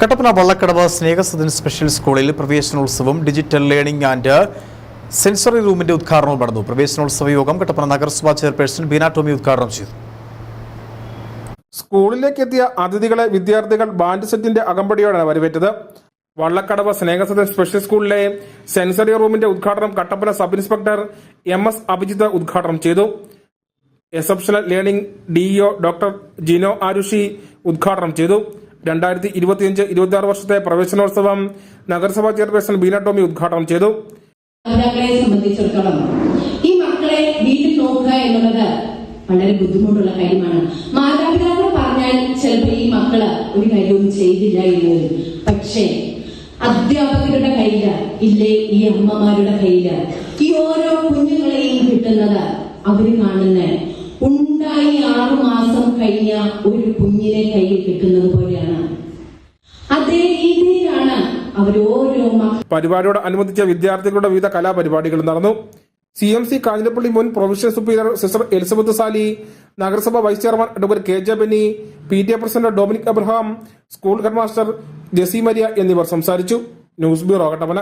Kattappana Vallakkadavu Snehasadan special സ്കൂളിൽ പ്രവേശനോത്സവം digital learning and sensory റൂമിന്റെ ഉദ്ഘാടനവും നടന്നു. പ്രവേശനോത്സവ യോഗം കട്ടപ്പന നഗരസഭാ ചെയർപേഴ്സൺ ബീന ടോമി ഉദ്ഘാടനം ചെയ്തു. സ്കൂളിലേക്ക് എത്തിയ അതിഥികളെ വിദ്യാർത്ഥികൾ ബാൻഡ് സെറ്റിന്റെ അകമ്പടിയോടാണ് വരവേറ്റത്. വള്ളക്കടവ് സ്നേഹസദൻ സ്പെഷ്യൽ സ്കൂളിലെ സെൻസറി റൂമിന്റെ ഉദ്ഘാടനം Kattappana sub inspector M S Abhijith ഉദ്ഘാടനം ചെയ്തു. Exceptional learning DEO doctor Jino Arushi ഉദ്ഘാടനം ചെയ്തു. രണ്ടായിരത്തി ഇരുപത്തിയഞ്ച് ഇരുപത്തി ആറ് വർഷത്തെ പ്രവേശനോത്സവം നഗരസഭാ ചെയർപേഴ്സൺ ബീന ടോമി ഉദ്ഘാടനം ചെയ്തു. സംബന്ധിച്ചിടത്തോളം ഈ മക്കളെ വീട്ടിൽ നോക്കുക എന്നുള്ളത് വളരെ ബുദ്ധിമുട്ടുള്ള കാര്യമാണ്. മാതാപിതാക്കൾ പറഞ്ഞാൽ ചിലപ്പോൾ ഈ മക്കൾ ഒരു കാര്യവും ചെയ്തില്ല എന്ന് വരും. പക്ഷേ അധ്യാപകരുടെ കയ്യിൽ ഇല്ലേ ഈ അമ്മമാരുടെ കയ്യിൽ ഈ ഓരോ കുഞ്ഞുങ്ങളെയും കിട്ടുന്നത് അവർ കാണുന്ന ഉണ്ടായി ആറുമാസം കഴിഞ്ഞ ഒരു കുഞ്ഞിനെ കയ്യിൽ കിട്ടുന്നത് പോലെയാണ് അതേ രീതിയിലാണ് അവർ ഓരോ മക്കളും പരിപാടിയോട് അനുബന്ധിച്ച വിദ്യാർത്ഥികളുടെ വിവിധ കലാപരിപാടികൾ നടന്നു. സി എം സി കാഞ്ഞിരപ്പള്ളി മുൻ provisional superior sister Elizabeth Sally നഗരസഭ vice chairman advocate K J Benny P T A president Dominic Abraham school headmaster Jessy Maria എന്നിവർ സംസാരിച്ചു. News bureau Kattappana.